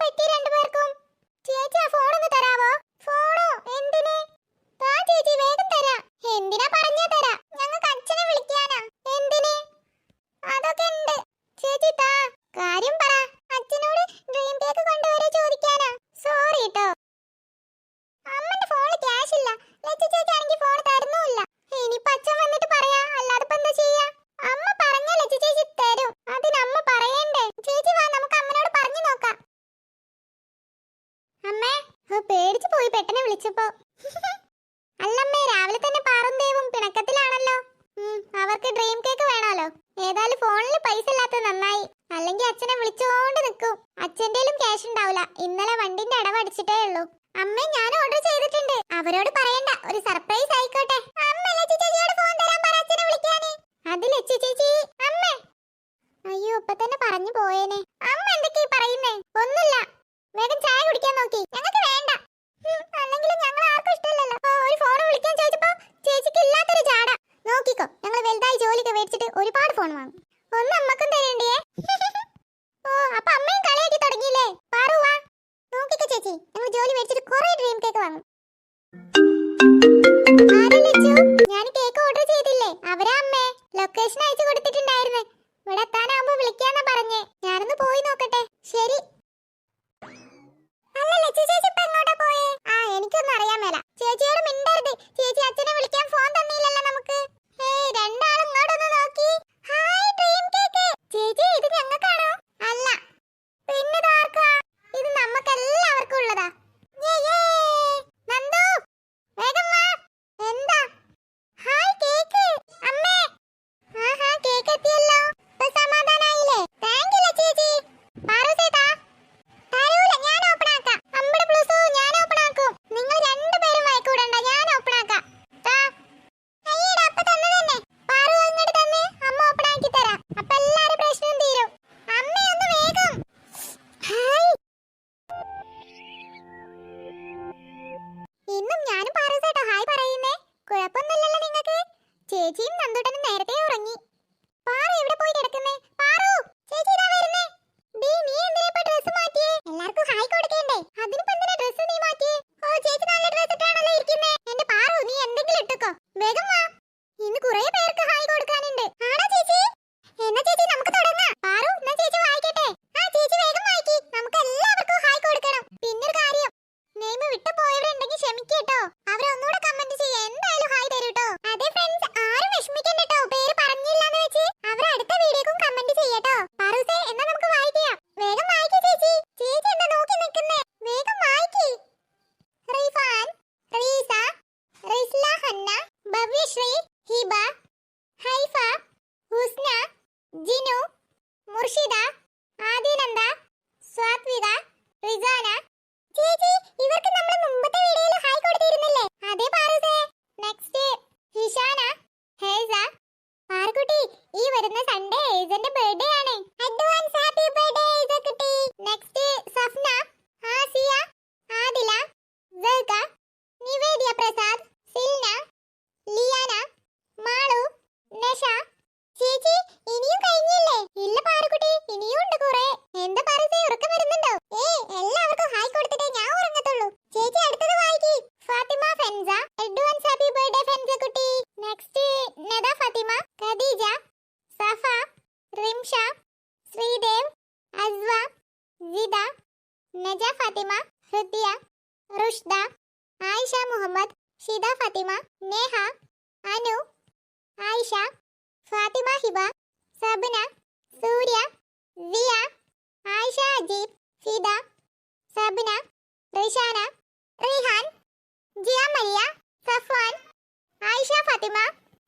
பைத்தியர നോക്കി. ഞങ്ങൾക്ക് വേണ്ട. അല്ലെങ്കിലും ഞങ്ങൾ ആർക്കും ഇഷ്ടമില്ലല്ലോ. ഒരു ഫോൺ വിളിക്കാൻ ചോദിച്ചപ്പോ ചേച്ചിക്ക് ഇല്ലാത്തൊരു ചാട നോക്കിക്കോ ഞങ്ങൾ വലുതായി ജോലിക്ക് മേടിച്ചിട്ട് ഒരുപാട് ഫോൺ വാങ്ങും. ഒന്ന് അമ്മക്കും തരണ്ടേ ഓ അപ്പൊ അമ്മയും കളിയാക്കി തുടങ്ങിയില്ലേ? പറവാ വാ. നോക്കിക്കോ ചേച്ചി ഞങ്ങൾ ജോലി മേടിച്ചിട്ട് കുറെ ഡ്രീം കേക്ക് വാങ്ങും. ആരല്ലേ ചേച്ചിയും നന്ദൂട്ടനും നേരത്തെ ഉറങ്ങി. പാറ എവിടെ പോയി വരുന്ന സൺഡേ ഏജന്റ് ബർത്ത്ഡേ ആണ്. Advance Hridya Rushda Ayisha Muhammad Shitha Fathima Neha Anu Ayisha Fathima Hiba Sabana Surya Siya Ayisha Ajeeb Fida Sabana Rishana Rihan Jiya Maria Safwan Ayisha Fathima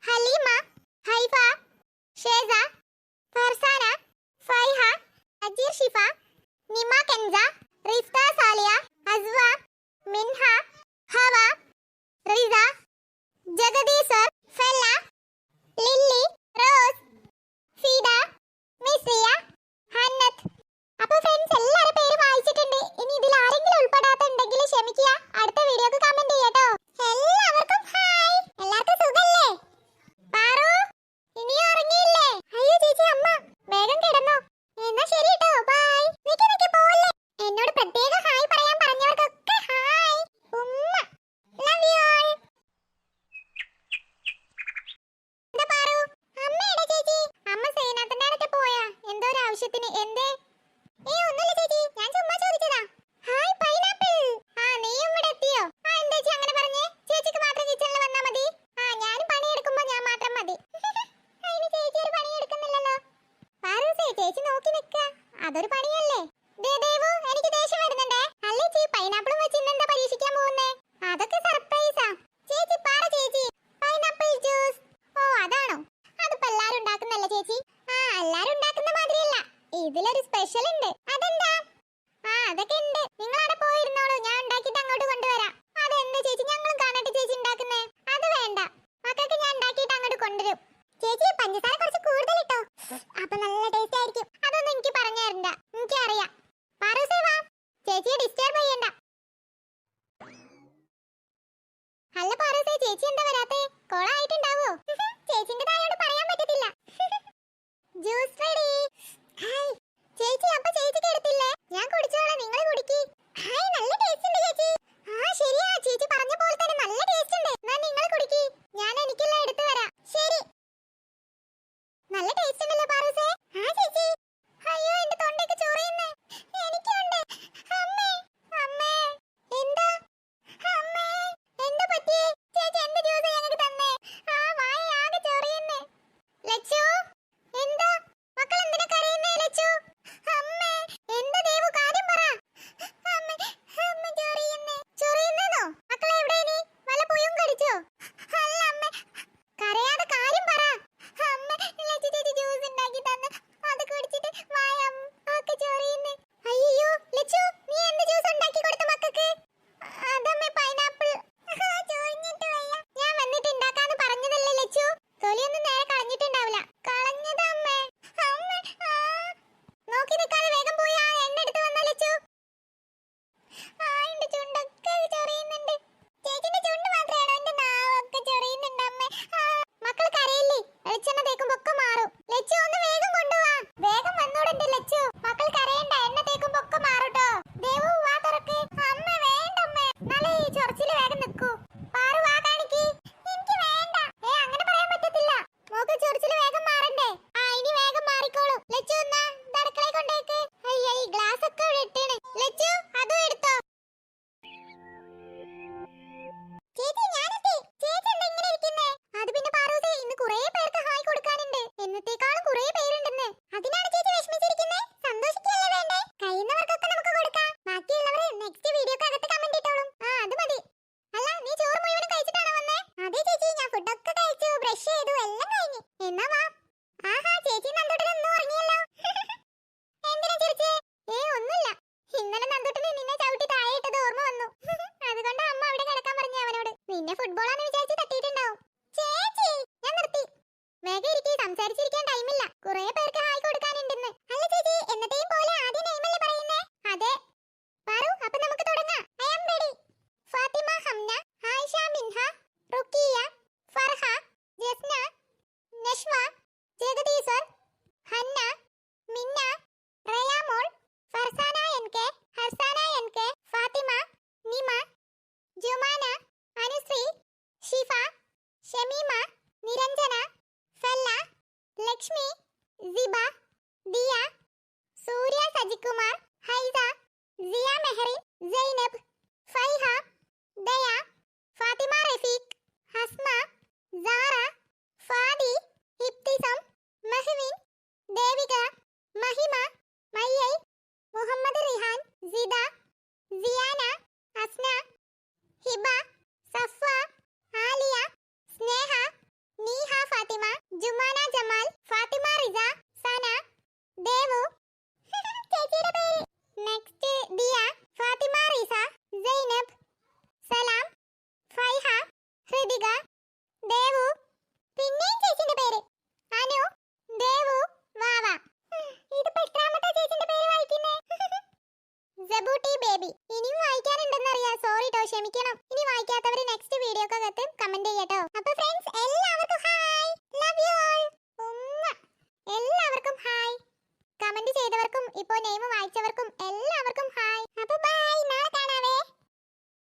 Haleema Haifa Shesa Farsana Faiha Ajeer Shifa Nima Kenza Rifta Saliya Ajwa Minha Hawa Riza Jagdish फेल्ला Lillie रोज सीडा मिसी അതൊരു പണിയല്ലേ? ദേ ദേവു എനിക്ക് ദേഷ്യം വരുന്നുണ്ടേ. അല്ലേ ചേച്ചി പൈനാപ്പിളും വെച്ച് ഇന്നെന്താ പരീക്ഷിക്കാൻ പോകുന്നേ? അതൊക്കെ സർപ്രൈസാ ചേച്ചി പറ ചേച്ചി. പൈനാപ്പിൾ ജ്യൂസ് ഓ അതാണോ? അതിപ്പോ എല്ലാരും ഉണ്ടാക്കുന്നല്ലേ ചേച്ചി? ആ എല്ലാരും ഉണ്ടാക്കുന്ന മാതിരിയല്ല. ഇതിലൊരു സ്പെഷ്യൽ ഉണ്ട്. അതെന്താ? ആ അതൊക്കെ ഉണ്ട്. നിങ്ങൾ അവിടെ പോയിരുന്നോളൂ. ഞാൻ ഉണ്ടാക്കിട്ട് അങ്ങോട്ട് കൊണ്ടുവരാം. അതെന്താ ചേച്ചി? ഞങ്ങളും കാണട്ടെ ചേച്ചി ഉണ്ടാക്കുന്നേ. അത് വേണ്ട. മക്കൾക്ക് ഞാൻ ഉണ്ടാക്കിയിട്ട് അങ്ങോട്ട് കൊണ്ടുവരും. ചേച്ചി പഞ്ചസാര കുറച്ച് കൂടുതൽ ഇട്ടോ അപ്പൊ നല്ല ടേസ്റ്റ് ആയിരിക്കും. അതൊന്നും എനിക്ക് പറഞ്ഞു തരണ്ട എനിക്കറിയാം ചേച്ചിയെ ഡിസ്റ്റർബ് ചെയ്യണ്ട. സംസാരിച്ചിരിക്കാൻ ജുമാന ജമാൽ ഫാത്തിമ റിസ സന ദേവു. ചേച്ചിയുടെ പേര്. നെക്സ്റ്റ് ദിയ ഫാത്തിമ റിസ സൈനബ് സലാം ഫൈഹ ഹൃദിക ദേവു. പിന്നെ ചേച്ചിയുടെ പേര്. അനു ദേവു വാവ. ഇതിപ്പോ എത്രാമത്തെ ചേച്ചിന്റെ പേര് വായിക്കുന്നേ? ജബൂട്ടി ബേബി.